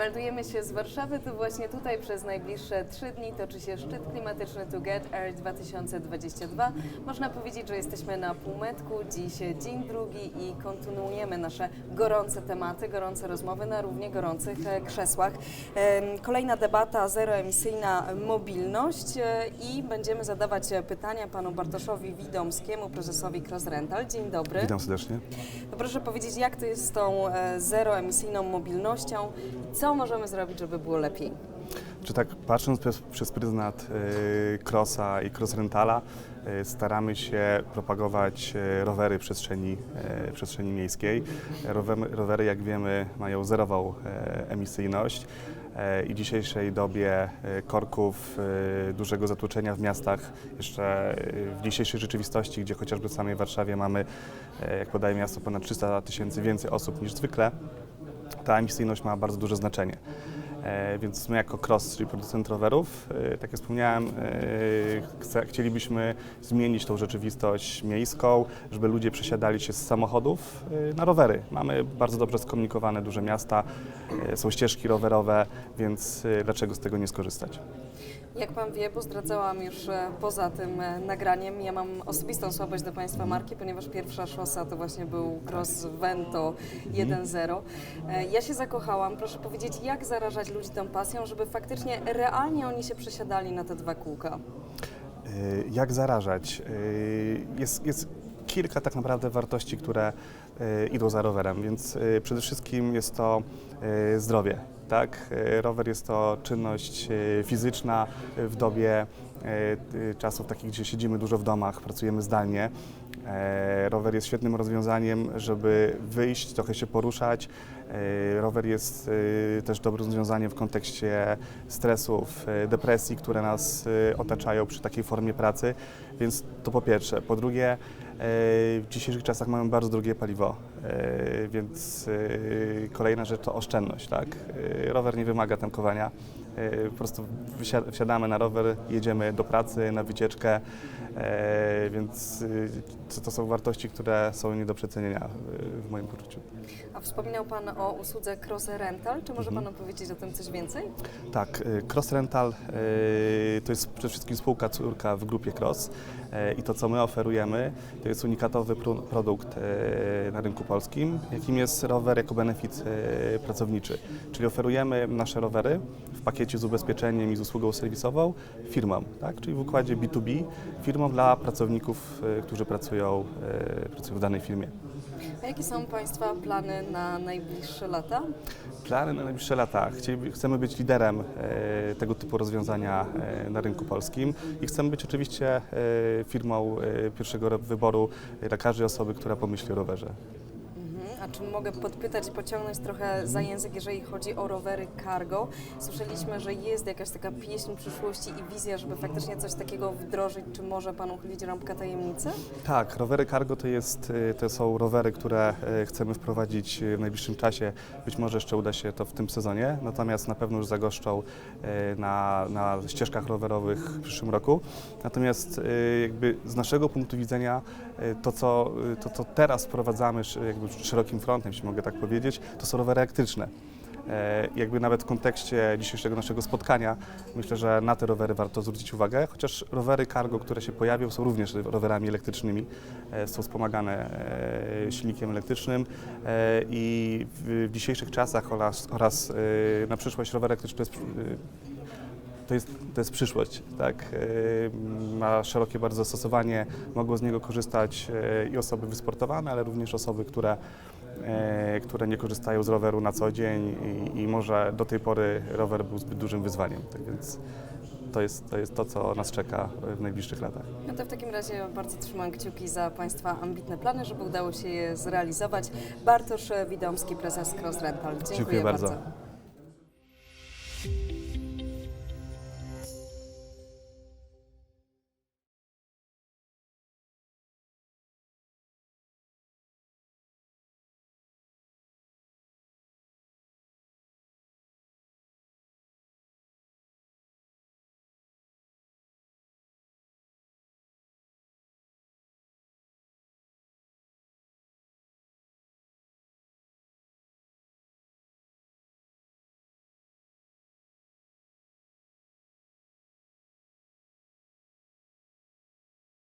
Meldujemy się z Warszawy, to właśnie tutaj przez najbliższe trzy dni toczy się szczyt klimatyczny To Get Air 2022. Można powiedzieć, że jesteśmy na półmetku, dziś dzień drugi i kontynuujemy nasze gorące tematy, gorące rozmowy na równie gorących e, krzesłach. Kolejna debata zeroemisyjna mobilność e, i będziemy zadawać pytania panu Bartoszowi Widomskiemu, prezesowi Cross Rental. Dzień dobry. Witam serdecznie. To proszę powiedzieć, jak to jest z tą e, zeroemisyjną mobilnością i co możemy zrobić, żeby było lepiej? Czy tak patrząc przez, przez pryzmat y, Crossa i Cross Rentala, y, staramy się propagować y, rowery w przestrzeni, przestrzeni miejskiej. Rowery, jak wiemy, mają zerową emisyjność. I dzisiejszej dobie korków, dużego zatłoczenia w miastach, jeszcze w dzisiejszej rzeczywistości, gdzie chociażby w samej Warszawie mamy, jak podaje miasto, ponad 300 tysięcy więcej osób niż zwykle, ta emisyjność ma bardzo duże znaczenie. E, Więc my jako Cross, czyli producent rowerów, e, tak jak wspomniałem, e, chce, chcielibyśmy zmienić tą rzeczywistość miejską, żeby ludzie przesiadali się z samochodów na rowery. Mamy bardzo dobrze skomunikowane duże miasta, są ścieżki rowerowe, więc dlaczego z tego nie skorzystać? Jak pan wie, bo zdradzałam już e, poza tym e, nagraniem, ja mam osobistą słabość do państwa marki, ponieważ pierwsza szosa to właśnie był Cross Vento 1.0. E, Ja się zakochałam. Proszę powiedzieć, jak zarażać ludzi tą pasją, żeby faktycznie realnie oni się przesiadali na te dwa kółka? Jak zarażać? Jest, jest kilka tak naprawdę wartości, które idą za rowerem, więc przede wszystkim jest to zdrowie. Tak? Y, Rower jest to czynność y, fizyczna w dobie y, czasów takich, gdzie siedzimy dużo w domach, pracujemy zdalnie. E, Rower jest świetnym rozwiązaniem, żeby wyjść, trochę się poruszać. E, Rower jest e, też dobrym rozwiązaniem w kontekście stresów, e, depresji, które nas e, otaczają przy takiej formie pracy, więc to po pierwsze. Po drugie, e, w dzisiejszych czasach mamy bardzo drogie paliwo, e, więc e, kolejna rzecz to oszczędność. Tak? E, Rower nie wymaga tankowania. E, Po prostu wsiadamy na rower, jedziemy do pracy, na wycieczkę, e, więc y, to, to są wartości, które są nie do przecenienia w moim poczuciu. A wspominał Pan o usłudze Cross Rental. Czy może Mhm. Pan opowiedzieć o tym coś więcej? Tak, y, Cross Rental to jest przede wszystkim spółka córka w grupie Cross i to, co my oferujemy, to jest unikatowy produkt na rynku polskim, jakim jest rower jako benefit pracowniczy. Czyli oferujemy nasze rowery w pakiecie z ubezpieczeniem i z usługą serwisową firmom, tak? czyli w układzie B2B, firmom dla pracowników, y, którzy pracują, y, pracują w danej firmie. A jakie są Państwa plany na najbliższe lata? Plany na najbliższe lata. Chcemy być liderem e, tego typu rozwiązania e, na rynku polskim i chcemy być oczywiście e, firmą e, pierwszego wyboru dla każdej osoby, która pomyśli o rowerze. A czy mogę podpytać pociągnąć trochę za język, jeżeli chodzi o rowery cargo? Słyszeliśmy, że jest jakaś taka pieśń przyszłości i wizja, żeby faktycznie coś takiego wdrożyć. Czy może Pan uchylić rąbkę tajemnicy? Tak, rowery cargo to, jest, e, to są rowery, które e, chcemy wprowadzić e, w najbliższym czasie. Być może jeszcze uda się to w tym sezonie, natomiast na pewno już zagoszczą na, na ścieżkach rowerowych w przyszłym roku. Natomiast jakby z naszego punktu widzenia to, co, e, to, co teraz wprowadzamy jakby szerokim frontem, jeśli mogę tak powiedzieć, to są rowery elektryczne. E, Jakby nawet w kontekście dzisiejszego naszego spotkania myślę, że na te rowery warto zwrócić uwagę, chociaż rowery cargo, które się pojawią są również rowerami elektrycznymi, e, są wspomagane e, silnikiem elektrycznym i w, dzisiejszych czasach oraz, oraz na przyszłość rower elektryczny jest, to jest, to jest przyszłość, tak? E, Ma szerokie bardzo zastosowanie, mogą z niego korzystać e, i osoby wysportowane, ale również osoby, które, e, które nie korzystają z roweru na co dzień i, i może do tej pory rower był zbyt dużym wyzwaniem. Tak więc to jest, to jest to, co nas czeka w najbliższych latach. No to w takim razie bardzo trzymam kciuki za Państwa ambitne plany, żeby udało się je zrealizować. Bartosz Widomski, prezes Cross Rental. Dziękuję, Dziękuję bardzo. bardzo.